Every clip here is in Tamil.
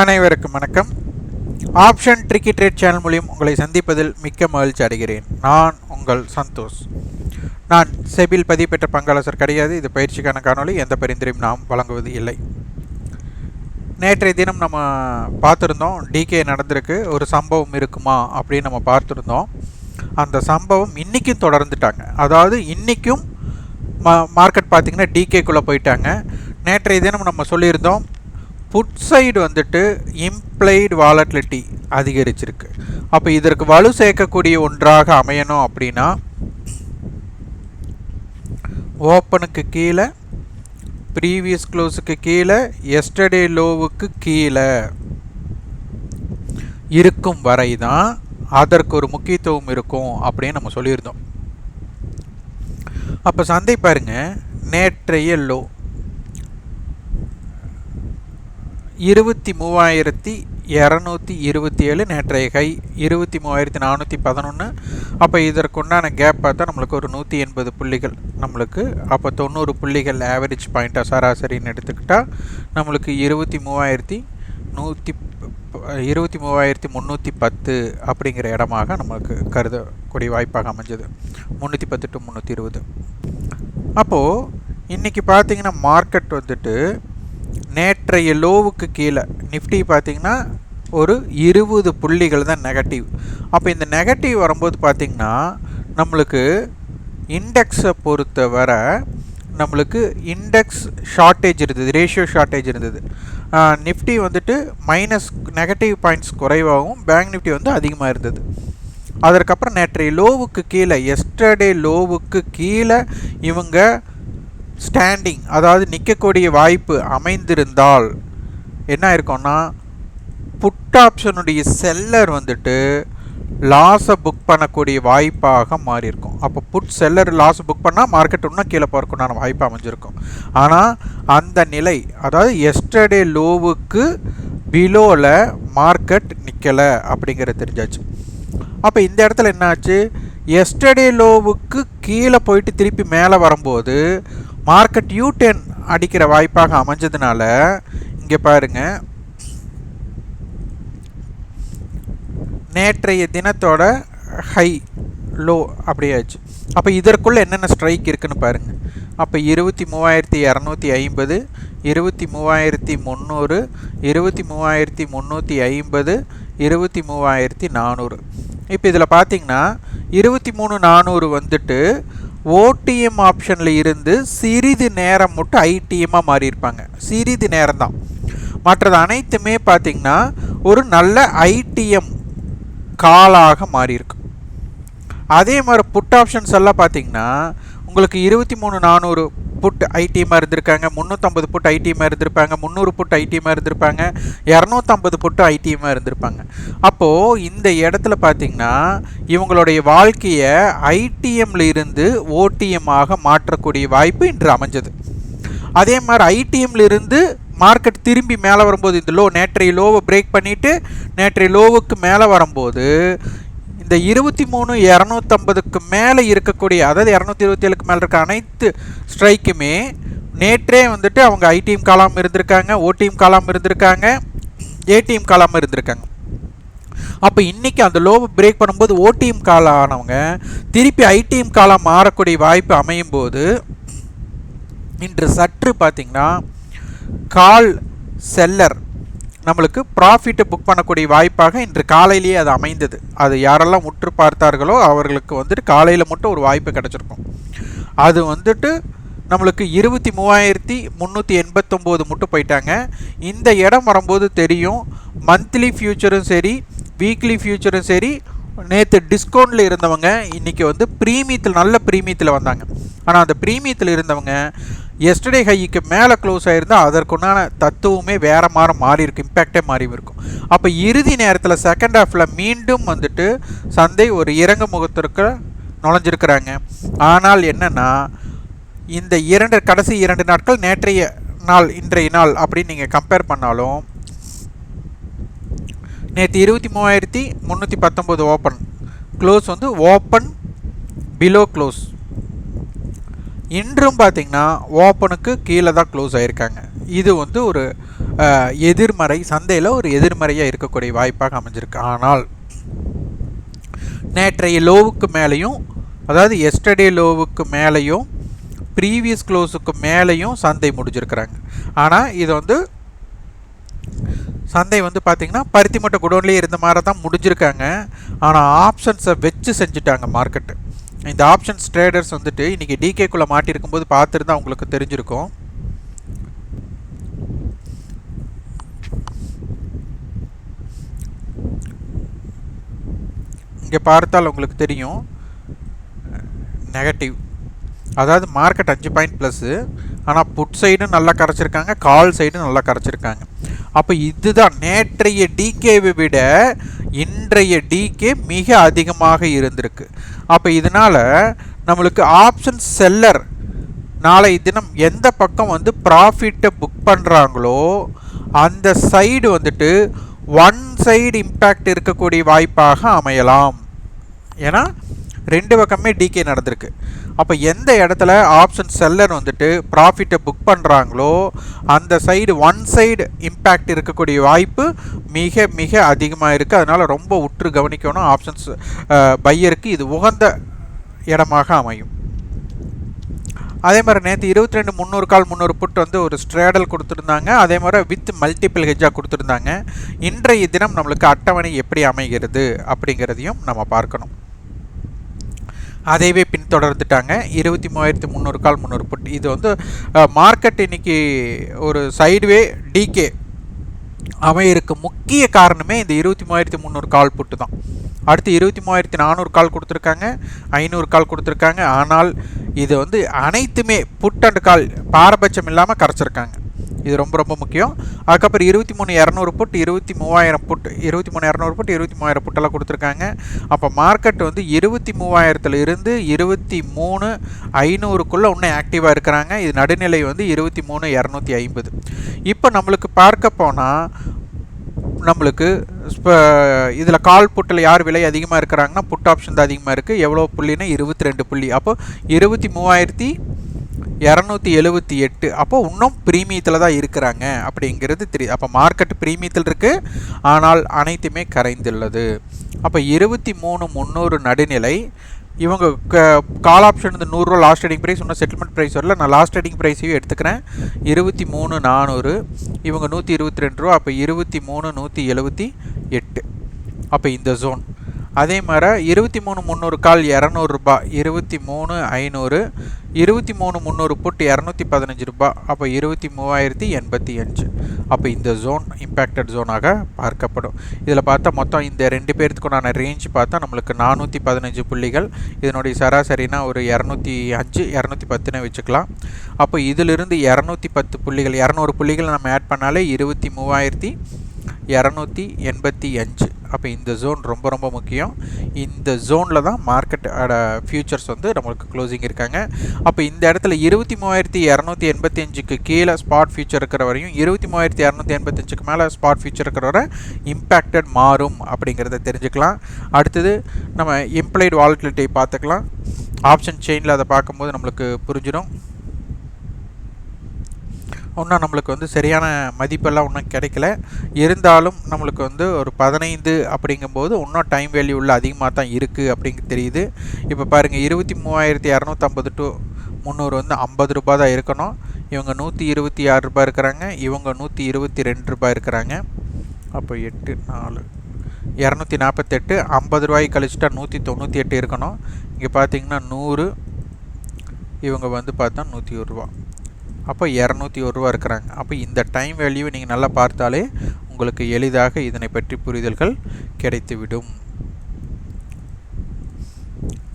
அனைவருக்கும் வணக்கம். ஆப்ஷன் ட்ரிக்கி ட்ரேட் சேனல் மூலியம் உங்களை சந்திப்பதில் மிக்க மகிழ்ச்சி அடைகிறேன். நான் உங்கள் சந்தோஷ். நான் செபில் பதிவு பெற்ற பங்காளசர் கிடையாது. இது பயிற்சிக்கான காணொளி. எந்த பரிந்துரையும் நாம் வழங்குவது இல்லை. நேற்றைய தினம் நம்ம பார்த்துருந்தோம் டிகே நடந்திருக்கு. ஒரு சம்பவம் இருக்குமா அப்படின்னு நம்ம பார்த்துருந்தோம். அந்த சம்பவம் இன்றைக்கும் தொடர்ந்துட்டாங்க. அதாவது இன்றைக்கும் மா மார்க்கெட் பார்த்திங்கன்னா டிகேக்குள்ளே போயிட்டாங்க. நேற்றைய தினம் நம்ம சொல்லியிருந்தோம் புட் சைடு வந்துட்டு இம்ப்ளைடு வாலட்லிட்டி அதிகரிச்சிருக்கு. அப்போ இதற்கு வலு சேர்க்கக்கூடிய ஒன்றாக அமையணும் அப்படின்னா ஓப்பனுக்கு கீழே ப்ரீவியஸ் க்ளோஸுக்கு கீழே எஸ்டர்டே லோவுக்கு கீழே இருக்கும் வரை தான் அதற்கு ஒரு முக்கியத்துவம் இருக்கும் அப்படின்னு நம்ம சொல்லியிருந்தோம். அப்போ சந்தை பாருங்க நேற்றைய லோ இருபத்தி மூவாயிரத்தி இரநூத்தி இருபத்தி ஏழு நேற்றைய கை இருபத்தி மூவாயிரத்தி நானூற்றி பதினொன்று அப்போ இதற்குண்டான கேப் பார்த்தா நம்மளுக்கு ஒரு நூற்றி எண்பது புள்ளிகள். நம்மளுக்கு அப்போ தொண்ணூறு புள்ளிகள் ஆவரேஜ் பாயிண்ட்டாக சராசரின்னு எடுத்துக்கிட்டால் நம்மளுக்கு இருபத்தி மூவாயிரத்தி நூற்றி இருபத்தி மூவாயிரத்தி முந்நூற்றி பத்து அப்படிங்கிற இடமாக நம்மளுக்கு கருதக்கூடிய வாய்ப்பாக அமைஞ்சது. முந்நூற்றி பத்து டு முந்நூற்றி இருபது. அப்போது இன்றைக்கி பார்த்தீங்கன்னா மார்க்கெட் வந்துட்டு நேற்றைய லோவுக்கு கீழே நிஃப்டி பார்த்திங்கன்னா ஒரு இருபது புள்ளிகள் தான் நெகட்டிவ் அப்போ இந்த நெகட்டிவ் வரும்போது பார்த்திங்கன்னா நம்மளுக்கு இண்டெக்ஸை பொறுத்த வர நம்மளுக்கு இண்டெக்ஸ் ஷார்ட்டேஜ் இருந்தது ரேஷியோ ஷார்ட்டேஜ் இருந்தது. நிஃப்டி வந்துட்டு மைனஸ் நெகட்டிவ் பாயிண்ட்ஸ் குறைவாகவும் பேங்க் நிஃப்டி வந்து அதிகமாக இருந்தது. அதற்கப்புறம் நேற்றைய லோவுக்கு கீழே எஸ்டர்டே லோவுக்கு கீழே இவங்க ஸ்டாண்டிங் அதாவது நிற்கக்கூடிய வாய்ப்பு அமைந்திருந்தால் என்ன இருக்கும்னா புட் ஆப்ஷனுடைய செல்லர் வந்துட்டு லாஸை புக் பண்ணக்கூடிய வாய்ப்பாக மாறி இருக்கும் அப்போ புட் செல்லர் லாஸ் புக் பண்ணால் மார்க்கெட் இன்னும் கீழே போகிறக்குண்டான வாய்ப்பு அமைஞ்சிருக்கும். ஆனால் அந்த நிலை அதாவது எஸ்டர்டே லோவுக்கு பிலோவில் மார்க்கெட் நிற்கலை அப்படிங்கிறது தெரிஞ்சாச்சு. அப்போ இந்த இடத்துல என்னாச்சு? எஸ்டர்டே லோவுக்கு கீழே போயிட்டு திருப்பி மேலே வரும்போது மார்க்கெட் யூ டென் அடிக்கிற வாய்ப்பாக அமைஞ்சதுனால இங்கே பாருங்கள் நேற்றைய தினத்தோட ஹை லோ அப்படியாச்சு. அப்போ இதற்குள்ளே என்னென்ன ஸ்ட்ரைக் இருக்குன்னு பாருங்கள் அப்போ இருபத்தி மூவாயிரத்தி இரநூத்தி ஐம்பது இருபத்தி மூவாயிரத்தி முந்நூறு இருபத்தி மூவாயிரத்தி முந்நூற்றி ஐம்பது இருபத்தி மூவாயிரத்தி நானூறு. இப்போ இதில் பார்த்தீங்கன்னா இருபத்தி மூணு நானூறு வந்துட்டு ஓடிஎம் ஆப்ஷனில் இருந்து சிறிது நேரம் மட்டும் ஐடிஎம்மாக மாறியிருப்பாங்க. சிறிது நேரம் தான் மற்றது அனைத்துமே பார்த்திங்கன்னா ஒரு நல்ல ஐடிஎம் காலாக மாறியிருக்கு. அதே மாதிரி புட் ஆப்ஷன்ஸ் எல்லாம் பார்த்தீங்கன்னா உங்களுக்கு இருபத்தி மூணு நானூறு புட் ஐடிஎம்மாக இருந்திருக்காங்க முந்நூற்றம்பது புட் ஐடிஎம்மாக இருந்திருப்பாங்க முந்நூறு புட் ஐடிஎம்மாக இருந்திருப்பாங்க இரநூத்தம்பது புட்டு ஐடிஎம்மாக இருந்திருப்பாங்க. அப்போது இந்த இடத்துல பார்த்திங்கன்னா இவங்களுடைய வாழ்க்கையை ஐடிஎம்ல இருந்து ஓடிஎம்மாக மாற்றக்கூடிய வாய்ப்பு இன்று அமைஞ்சது. அதே மாதிரி ஐடிஎம்ல இருந்து மார்க்கெட் திரும்பி மேலே வரும்போது இந்த லோ நேற்றைய லோவை பிரேக் பண்ணிவிட்டு நேற்றைய லோவுக்கு மேலே வரும்போது இந்த இருபத்தி மூணு இரநூத்தம்பதுக்கு மேலே இருக்கக்கூடிய அதாவது இரநூத்தி இருபத்தி ஏழுக்கு மேலே இருக்க அனைத்து ஸ்ட்ரைக்குமே நேற்றே வந்துட்டு அவங்க ஐடிஎம் காலாம் இருந்திருக்காங்க ஓடிஎம் காலம் இருந்திருக்காங்க ஏடிஎம் காலாம் இருந்திருக்காங்க. அப்போ இன்றைக்கி அந்த லோவை பிரேக் பண்ணும்போது ஓடிஎம் காலம் ஆனவங்க திருப்பி ஐடிஎம் காலம் மாறக்கூடிய வாய்ப்பு அமையும் போது இன்று சற்று பார்த்திங்கன்னா கால் செல்லர் நம்மளுக்கு ப்ராஃபிட்டை புக் பண்ணக்கூடிய வாய்ப்பாக இன்று காலையிலேயே அது அமைந்தது. அது யாரெல்லாம் உற்று பார்த்தார்களோ அவர்களுக்கு வந்துட்டு காலையில் மட்டும் ஒரு வாய்ப்பு கிடச்சிருக்கும். அது வந்துட்டு நம்மளுக்கு இருபத்தி மூவாயிரத்தி முந்நூற்றி எண்பத்தொம்போது மட்டும் போயிட்டாங்க. இந்த இடம் வரும்போது தெரியும் மந்த்லி ஃப்யூச்சரும் சரி வீக்லி ஃப்யூச்சரும் சரி நேற்று டிஸ்கவுண்டில் இருந்தவங்க இன்றைக்கி வந்து ப்ரீமியத்தில் நல்ல ப்ரீமியத்தில் வந்தாங்க. ஆனால் அந்த ப்ரீமியத்தில் இருந்தவங்க எஸ்டர்டே ஹைக்கு மேலே க்ளோஸ் ஆகிருந்தால் அதற்குண்டான தத்துவமே வேறு மாதிரி மாறி இருக்கும் இம்பேக்டே மாறி இருக்கும். அப்போ இறுதி நேரத்தில் செகண்ட் ஹாஃபில் மீண்டும் வந்துட்டு சந்தை ஒரு இறங்கு முகத்திற்கு நுழைஞ்சிருக்கிறாங்க. ஆனால் என்னென்னா இந்த இரண்டு கடைசி இரண்டு நாட்கள் நேற்றைய நாள் இன்றைய நாள் அப்படின்னு நீங்கள் கம்பேர் பண்ணாலும் நேற்று இருபத்தி மூவாயிரத்தி முந்நூற்றி பத்தொம்போது ஓப்பன் க்ளோஸ் வந்து ஓப்பன் பிலோ க்ளோஸ் இன்றும் பார்த்திங்கன்னா ஓப்பனுக்கு கீழே தான் க்ளோஸ் ஆகிருக்காங்க இது வந்து ஒரு எதிர்மறை சந்தையில் ஒரு எதிர்மறையாக இருக்கக்கூடிய வாய்ப்பாக அமைஞ்சிருக்கு. ஆனால் நேற்றைய லோவுக்கு மேலேயும் அதாவது எஸ்டர்டே லோவுக்கு மேலேயும் ப்ரீவியஸ் க்ளோஸுக்கு மேலேயும் சந்தை முடிஞ்சிருக்கிறாங்க. ஆனால் இது வந்து சந்தை வந்து பார்த்திங்கன்னா பருத்தி மூட்டை குடோன்லேயே இருந்த மாதிரி தான் முடிஞ்சிருக்காங்க. ஆனால் ஆப்ஷன்ஸை வச்சு செஞ்சுட்டாங்க மார்க்கெட்டு இந்த ஆப்ஷன்ஸ் ட்ரேடர்ஸ் வந்துட்டு இன்றைக்கி டிகேக்குள்ளே மாட்டியிருக்கும் போது பார்த்துருந்தா உங்களுக்கு தெரிஞ்சிருக்கும். இங்கே பார்த்தால் உங்களுக்கு தெரியும். நெகட்டிவ் அதாவது மார்க்கெட் அஞ்சு பாயிண்ட் ப்ளஸ்ஸு ஆனால் புட் சைடும் நல்லா கரைச்சிருக்காங்க கால் சைடும் நல்லா கரைச்சிருக்காங்க. அப்போ இதுதான் நேற்றைய டிகேவை விட இன்றைய டிகே மிக அதிகமாக இருந்திருக்கு. அப்போ இதனால் நம்மளுக்கு ஆப்ஷன் செல்லர் நாளை தினம் எந்த பக்கம் வந்து ப்ராஃபிட்டை புக் பண்ணுறாங்களோ அந்த சைடு வந்துட்டு ஒன் சைடு இம்பேக்ட் இருக்கக்கூடிய வாய்ப்பாக அமையலாம். ஏன்னா ரெண்டு பக்கமே டிகே நடந்திருக்கு. அப்போ எந்த இடத்துல ஆப்ஷன் செல்லர் வந்துட்டு ப்ராஃபிட்டை புக் பண்ணுறாங்களோ அந்த சைடு ஒன் சைடு இம்பேக்ட் இருக்கக்கூடிய வாய்ப்பு மிக மிக அதிகமாக இருக்குது அதனால் ரொம்ப உற்று கவனிக்கணும். ஆப்ஷன்ஸ் பையருக்கு இது உகந்த இடமாக அமையும். அதே மாதிரி நேற்று இருபத்தி ரெண்டு முந்நூறு கால் முந்நூறு புட் வந்து ஒரு ஸ்ட்ரேடல் கொடுத்துருந்தாங்க. அதே மாதிரி வித் மல்டிபிள் ஹெஜ்ஜாக கொடுத்துருந்தாங்க. இன்றைய தினம் நம்மளுக்கு அட்டவணை எப்படி அமைகிறது அப்படிங்கிறதையும் நம்ம பார்க்கணும். அதையவே பின்தொடர்ந்துட்டாங்க. இருபத்தி மூவாயிரத்தி முந்நூறு கால் முந்நூறு புட் இது வந்து மார்க்கெட் இன்னைக்கு ஒரு சைடுவே டிகே அமையருக்கு முக்கிய காரணமே இந்த இருபத்தி மூவாயிரத்தி முந்நூறு கால் புட்டு தான். அடுத்து இருபத்தி மூவாயிரத்தி நானூறு கால் கொடுத்துருக்காங்க. ஐநூறு கால் கொடுத்துருக்காங்க. ஆனால் இது வந்து அனைத்துமே புட் அண்ட் கால் பாரபட்சம் இல்லாமல் கரைச்சிருக்காங்க. இது ரொம்ப ரொம்ப முக்கியம். அதுக்கப்புறம் இருபத்தி மூணு இரநூறு புட் இருபத்தி மூவாயிரம் புட் இருபத்தி மூணு இரநூறு புட் இருபத்தி மூவாயிரம் புட்டெல்லாம் கொடுத்துருக்காங்க. அப்போ மார்க்கெட் வந்து இருபத்தி மூவாயிரத்துல இருந்து இருபத்தி மூணு ஐநூறுக்குள்ளே இன்னும் ஆக்டிவாக இருக்கிறாங்க. இது நடுநிலை வந்து இருபத்தி மூணு இரநூத்தி ஐம்பது. இப்போ நம்மளுக்கு பார்க்க போனால் நம்மளுக்கு இப்போ இதில் கால் புட்டில் யார் விலை அதிகமாக இருக்கிறாங்கன்னா புட் ஆப்ஷன் தான் அதிகமாக இருக்குது எவ்வளோ புள்ளின்னா இருபத்தி ரெண்டு புள்ளி. அப்போ இருபத்தி மூவாயிரத்தி இரநூத்தி எழுபத்தி எட்டு. அப்போ இன்னும் ப்ரீமியத்தில் தான் இருக்கிறாங்க அப்படிங்கிறது தெரியுது அப்போ மார்க்கெட் ப்ரீமியத்தில் இருக்குது ஆனால் அனைத்துமே கரைந்துள்ளது. அப்போ இருபத்தி மூணு முந்நூறு நடுநிலை. இவங்க கால் ஆப்ஷன் வந்து நூறுரூவா லாஸ்ட் ட்ரேடிங் ப்ரைஸ் இன்னும் செட்டில்மெண்ட் ப்ரைஸ் வரல. நான் லாஸ்ட் ட்ரேடிங் ப்ரைஸையும் எடுத்துக்கிறேன். இருபத்தி மூணு நானூறு. இவங்க நூற்றி இருபத்தி ரெண்டு ரூபா. அப்போ இருபத்தி மூணு நூற்றி எழுபத்தி எட்டு. அப்போ இந்த ஜோன் அதே மாதிரி இருபத்தி மூணு முந்நூறு கால் இரநூறுபா இருபத்தி மூணு ஐநூறு இருபத்தி மூணு முந்நூறு புட் இரநூத்தி பதினஞ்சு ரூபா அப்போ இருபத்தி மூவாயிரத்தி எண்பத்தி அஞ்சு. அப்போ இந்த ஜோன் இம்பேக்டட் ஜோனாக பார்க்கப்படும். இதில் பார்த்தா மொத்தம் இந்த ரெண்டு பேர்த்துக்குண்டான ரேஞ்ச் பார்த்தா நம்மளுக்கு நானூற்றி பதினஞ்சு புள்ளிகள். இதனுடைய சராசரினா ஒரு இரநூத்தி அஞ்சு இரநூத்தி பத்துன்னு வச்சுக்கலாம். அப்போ இதிலிருந்து இரநூத்தி பத்து புள்ளிகள் இரநூறு புள்ளிகள் நம்ம ஆட் பண்ணாலே இருபத்தி மூவாயிரத்தி இரநூத்தி எண்பத்தி அஞ்சு. அப்போ இந்த ஜோன் ரொம்ப ரொம்ப முக்கியம். இந்த ஜோனில் தான் மார்க்கெட்டோட ஃபியூச்சர்ஸ் வந்து நம்மளுக்கு க்ளோசிங் இருக்காங்க. அப்போ இந்த இடத்துல இருபத்தி மூவாயிரத்தி இரநூத்தி எண்பத்தி அஞ்சுக்கு கீழே ஸ்பாட் ஃபியூச்சர் இருக்கிற வரையும் இருபத்தி மூவாயிரத்தி இரநூத்தி எண்பத்தஞ்சுக்கு மேலே ஸ்பாட் ஃபியூச்சர் இருக்கிற வரை இம்பேக்டட் மாறும் அப்படிங்கிறத தெரிஞ்சுக்கலாம். அடுத்தது நம்ம இம்ப்ளைடு வாலிட்டிலிட்டி பார்த்துக்கலாம். ஆப்ஷன் செயினில் அதை பார்க்கும்போது நம்மளுக்கு புரிஞ்சிடும். இன்னும் நம்மளுக்கு வந்து சரியான மதிப்பெல்லாம் இன்னும் கிடைக்கல. இருந்தாலும் நம்மளுக்கு வந்து ஒரு பதினைந்து அப்படிங்கும்போது இன்னும் டைம் வேல்யூ உள்ள அதிகமாக தான் இருக்குது அப்படிங்க தெரியுது. இப்போ பாருங்கள் இருபத்தி மூவாயிரத்தி இரநூத்தம்பது டு முந்நூறு வந்து ஐம்பது ரூபா தான் இருக்கணும். இவங்க நூற்றி இருபத்தி ஆறு ரூபாய் இருக்கிறாங்க இவங்க நூற்றி இருபத்தி ரெண்டு ரூபாய் இருக்கிறாங்க. அப்போ எட்டு நாலு இரநூத்தி நாற்பத்தெட்டு ஐம்பது ரூபாய் கழிச்சுட்டா நூற்றி தொண்ணூற்றி எட்டு இருக்கணும். இங்கே பார்த்தீங்கன்னா நூறு இவங்க வந்து பார்த்தா நூற்றி ஒரு ரூபா. அப்போ இரநூத்தி ஒரு ரூபா இருக்கிறாங்க. அப்போ இந்த டைம் வேல்யூவை நீங்கள் நல்லா பார்த்தாலே உங்களுக்கு எளிதாக இதனை பற்றி புரிதல்கள் கிடைத்துவிடும்.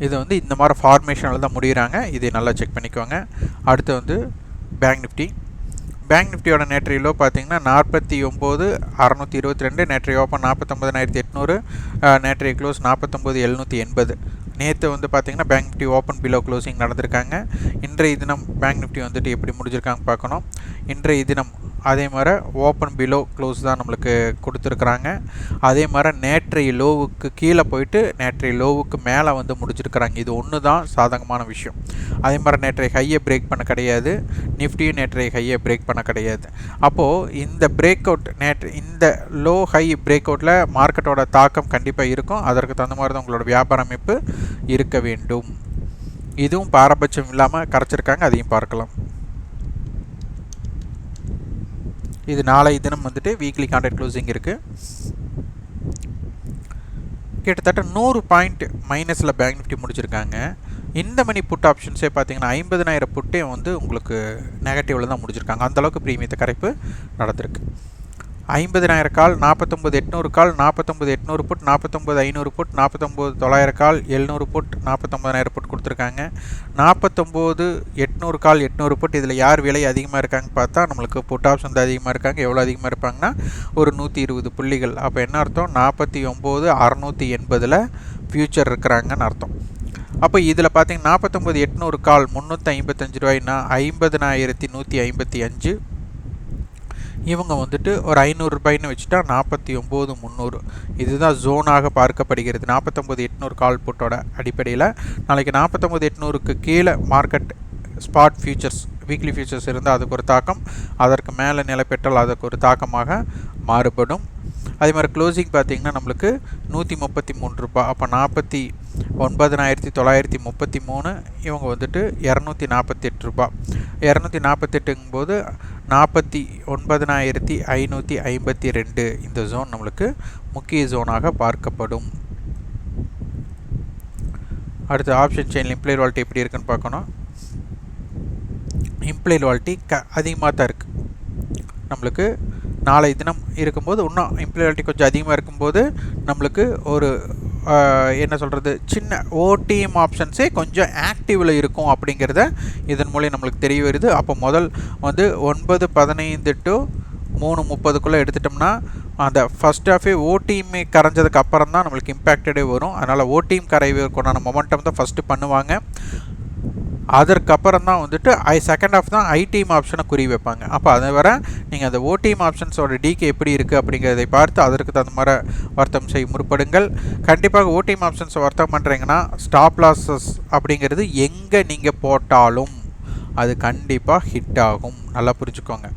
இது வந்து இந்த மாதிரி ஃபார்மேஷனில் தான் முடிகிறாங்க இதை நல்லா செக் பண்ணிக்கோங்க. அடுத்து வந்து பேங்க் நிஃப்டி பேங்க் நிஃப்டியோட நேற்றைய லோ பார்த்தீங்கன்னா நாற்பத்தி ஒம்பது அறநூற்றி இருபத்தி ரெண்டு நேற்றைய ஓப்பன் நாற்பத்தொம்பதாயிரத்தி எட்நூறு நேற்றைய க்ளோஸ் நாற்பத்தொம்பது எழுநூற்றி எண்பது. நேற்று வந்து பார்த்திங்கன்னா bank Nifty open below closing நடந்திருக்காங்க. இன்றைய தினம் பேங்க் நிஃப்டி வந்துட்டு எப்படி முடிஞ்சிருக்காங்க பார்க்கணும். இன்றைய தினம் அதே மாதிரி ஓப்பன் பிலோ க்ளோஸ் தான் நம்மளுக்கு கொடுத்துருக்குறாங்க. அதே மாதிரி நேற்றைய லோவுக்கு கீழே போயிட்டு நேற்றைய லோவுக்கு மேலே வந்து முடிச்சிருக்கிறாங்க. இது ஒன்று தான் சாதகமான விஷயம். அதே மாதிரி நேற்றைய ஹையை பிரேக் பண்ண கிடையாது. நிஃப்டியும் நேற்றைய ஹையை பிரேக் பண்ண கிடையாது. அப்போது இந்த பிரேக் அவுட் நேற்று இந்த லோ ஹை பிரேக் அவுட்டில் மார்க்கெட்டோட தாக்கம் கண்டிப்பாக இருக்கும். அதற்கு தகுந்த மாதிரி தான் உங்களோட வியாபார அமைப்பு இருக்க வேண்டும். இதுவும் பாரபட்சம் இல்லாமல் கரைச்சிருக்காங்க. அதையும் பார்க்கலாம். இது நாளை தினம் வந்துட்டு வீக்லி கான்ட்ராக்ட் க்ளோசிங் இருக்குது கிட்டத்தட்ட நூறு பாயிண்ட் மைனஸில் பேங்க் நிஃப்டி முடிச்சிருக்காங்க. இந்த மணி புட் ஆப்ஷன்ஸே பார்த்தீங்கன்னா ஐம்பதனாயிரம் புட்டே வந்து உங்களுக்கு நெகட்டிவில் தான் முடிச்சிருக்காங்க. அந்தளவுக்கு ப்ரீமியத்தை கரைப்பு நடந்திருக்கு. ஐம்பதினாயிரம் கால் நாற்பத்தொம்பது எட்நூறு கால் நாற்பத்தொம்பது எட்நூறு புட் நாற்பத்தொம்பது ஐநூறு புட் நாற்பத்தொம்பது தொள்ளாயிரம் கால் எழுநூறு புட் நாற்பத்தொம்பதாயிரம் புட் கொடுத்துருக்காங்க. நாற்பத்தொம்போது எட்நூறு கால் எட்நூறு புட் இதில் யார் விலை அதிகமாக இருக்காங்க பார்த்தா நம்மளுக்கு புட் ஆப்ஷன் தான் அதிகமாக இருக்காங்க. எவ்வளோ அதிகமாக இருப்பாங்கன்னா ஒரு நூற்றி இருபது புள்ளிகள். அப்போ என்ன அர்த்தம்? நாற்பத்தி ஒம்பது அறநூற்றி எண்பதில் ஃப்யூச்சர் இருக்கிறாங்கன்னு அர்த்தம். அப்போ இதில் பார்த்தீங்கன்னா நாற்பத்தொம்பது எட்நூறு கால் முந்நூற்றி ஐம்பத்தஞ்சு ரூபாய்னா ஐம்பதுனாயிரத்தி நூற்றி ஐம்பத்தி அஞ்சு இவங்க வந்துட்டு ஒரு ஐநூறுரூபாய்னு வச்சுட்டா நாற்பத்தி ஒம்பது முந்நூறு. இதுதான் ஜோனாக பார்க்கப்படுகிறது. நாற்பத்தொம்பது எட்நூறு கால் புட்டோட அடிப்படையில் நாளைக்கு நாற்பத்தொம்பது எட்நூறுக்கு கீழே market spot futures weekly futures இருந்தால் அதுக்கு ஒரு தாக்கம் அதற்கு மேலே நிலை பெற்றால் அதுக்கு ஒரு தாக்கமாக மாறுபடும். அதே மாதிரி க்ளோசிங் பார்த்திங்கன்னா நம்மளுக்கு நூற்றி முப்பத்தி மூணு ரூபாய் அப்போ நாற்பத்தி ஒன்பதனாயிரத்தி தொள்ளாயிரத்தி முப்பத்தி மூணு இவங்க வந்துட்டு இரநூத்தி நாற்பத்தெட்டு ரூபா. இரநூத்தி நாற்பத்தெட்டுங்கும்போது நாற்பத்தி ஒன்பதனாயிரத்தி ஐநூற்றி ஐம்பத்தி ரெண்டு இந்த ஜோன் நம்மளுக்கு முக்கிய ஜோனாக பார்க்கப்படும். அடுத்து ஆப்ஷன் செயின் இம்ப்ளைட் வால்ட்டி எப்படி இருக்குன்னு பார்க்கணும். இம்ப்ளைட் வால்ட்டி க அதிகமாக தான் இருக்குது நம்மளுக்கு நாளை தினம் இருக்கும்போது இன்னும் இம்ப்ளாயிட்டி கொஞ்சம் அதிகமாக இருக்கும்போது நம்மளுக்கு ஒரு என்ன சொல்கிறது சின்ன ஓடிஎம் ஆப்ஷன்ஸே கொஞ்சம் ஆக்டிவில் இருக்கும் அப்படிங்கிறத இதன் மூலியம் நம்மளுக்கு தெரிய வருது. அப்போ முதல் வந்து ஒன்பது பதினைந்து டு மூணு முப்பதுக்குள்ளே எடுத்துட்டோம்னா அந்த ஃபஸ்ட் ஹாஃபே ஓடிஎம் கரைஞ்சதுக்கு அப்புறம் தான் நம்மளுக்கு இம்பேக்டடே வரும். அதனால் ஓடிஎம் கரைவுக்குண்டான மொமெண்டம் தான் ஃபஸ்ட்டு பண்ணுவாங்க. அதற்கப்புறம் தான் வந்துட்டு ஐ செகண்ட் ஆஃப் தான் ஐடிஎம் ஆப்ஷனை குறி வைப்பாங்க. அப்போ அதை வர நீங்கள் அந்த ஓடிஎம் ஆப்ஷன்ஸோட டிகே எப்படி இருக்குது அப்படிங்கிறதை பார்த்து அதற்கு தகுந்த மாதிரி வர்த்தம் செய்ய முற்படுங்கள். கண்டிப்பாக ஓடிஎம் ஆப்ஷன்ஸை வர்த்தம் பண்ணுறீங்கன்னா ஸ்டாப் லாஸஸ் அப்படிங்கிறது எங்கே நீங்கள் போட்டாலும் அது கண்டிப்பாக ஹிட் ஆகும். நல்லா புரிஞ்சுக்கோங்க.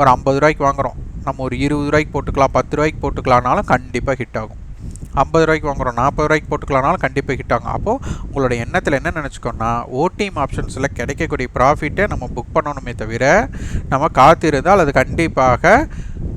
ஒரு ஐம்பது ரூபாய்க்கு வாங்குகிறோம் நம்ம ஒரு இருபது ரூபாய்க்கு போட்டுக்கலாம் பத்து ரூபாய்க்கு போட்டுக்கலானாலும் கண்டிப்பாக ஹிட் ஆகும். ஐம்பது ரூபாய்க்கு வாங்குகிறோம் நாற்பது ரூபாய்க்கு போட்டுக்கலாம்னாலும் கண்டிப்பாக ஹிட் ஆகும். அப்போது உங்களோட எண்ணத்தில் என்ன நினச்சிக்கோன்னா ஓடிஎம் ஆப்ஷன்ஸில் கிடைக்கக்கூடிய ப்ராஃபிட்டை நம்ம புக் பண்ணணுமே தவிர நம்ம காத்திருந்தால் அது கண்டிப்பாக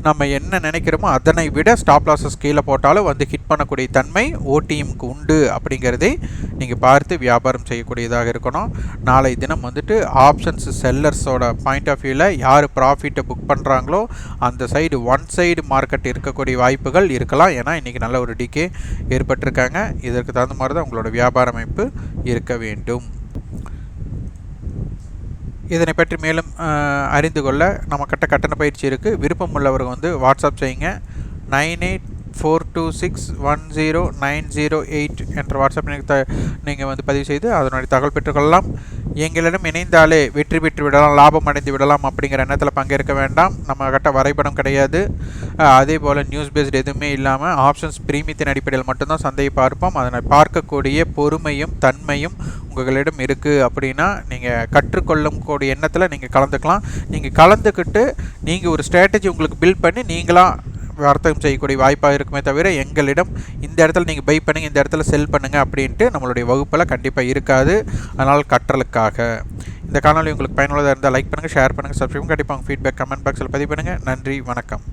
நம்ம என்ன நினைக்கிறோமோ அதனை விட ஸ்டாப் லாஸஸ் கீழே போட்டாலும் வந்து ஹிட் பண்ணக்கூடிய தன்மை ஓடிஎம்க்கு உண்டு அப்படிங்கிறதை நீங்கள் பார்த்து வியாபாரம் செய்யக்கூடியதாக இருக்கணும். நாளை தினம் வந்துட்டு ஆப்ஷன்ஸ் செல்லர்ஸோட பாயிண்ட் ஆஃப் வியூவில் யார் ப்ராஃபிட்டை புக் பண்ணுறாங்களோ அந்த சைடு ஒன் சைடு மார்க்கெட் இருக்கக்கூடிய வாய்ப்புகள் இருக்கலாம். ஏன்னா இன்றைக்கி நல்ல ஒரு டிகே ஏற்பட்டிருக்காங்க. இதற்கு தகுந்த மாதிரி தான் உங்களோட வியாபார அமைப்பு இருக்க வேண்டும். இதனை பற்றி மேலும் அறிந்து கொள்ள நம்ம கட்ட கட்டண பயிற்சி இருக்குது விருப்பம் உள்ளவர்கள் வந்து வாட்ஸ்அப் செய்யுங்க. Nine eight four two six one zero nine zero eight என்ற வாட்ஸ்அப் த நீங்கள் வந்து பதிவு செய்து அதனுடைய தகவல் பெற்றுக்கொள்ளலாம். எங்களிடம் இணைந்தாலே வெற்றி பெற்று விடலாம் லாபம் அடைந்து விடலாம் அப்படிங்கிற எண்ணத்தில் பங்கேற்க வேண்டாம். நம்ம கிட்ட வரைபடம் கிடையாது. அதே போல் நியூஸ் பேஸ்டு எதுவுமே இல்லாமல் ஆப்ஷன்ஸ் பிரீமியத்தின் அடிப்படையில் மட்டும்தான் சந்தையை பார்ப்போம். அதனை பார்க்கக்கூடிய பொறுமையும் தன்மையும் உங்களிடம் இருக்குது அப்படின்னா நீங்கள் கற்றுக்கொள்ளும் கூடிய எண்ணத்தில் நீங்கள் கலந்துக்கலாம். நீங்கள் கலந்துக்கிட்டு நீங்கள் ஒரு ஸ்ட்ராட்டஜி உங்களுக்கு பில்ட் பண்ணி நீங்களாக வர்த்தகம் செய்யக்கூடிய வாய்ப்பாக இருக்குமே தவிர எங்களிடம் இந்த இடத்துல நீங்கள் பை பண்ணுங்கள் இந்த இடத்துல செல் பண்ணுங்கள் அப்படின்ட்டு நம்மளுடைய வகுப்பில் கண்டிப்பாக இருக்காது. அதனால் கற்றலுக்காக. இந்த காணொலி உங்களுக்கு பயனுள்ளதாக இருந்தால் லைக் பண்ணுங்கள் ஷேர் பண்ணுங்கள் சப்ஸ்கிரைப் கண்டிப்பாக உங்கள் ஃபீட்பேக் கமெண்ட் பாக்ஸில் பதிவு பண்ணுங்கள் நன்றி வணக்கம்.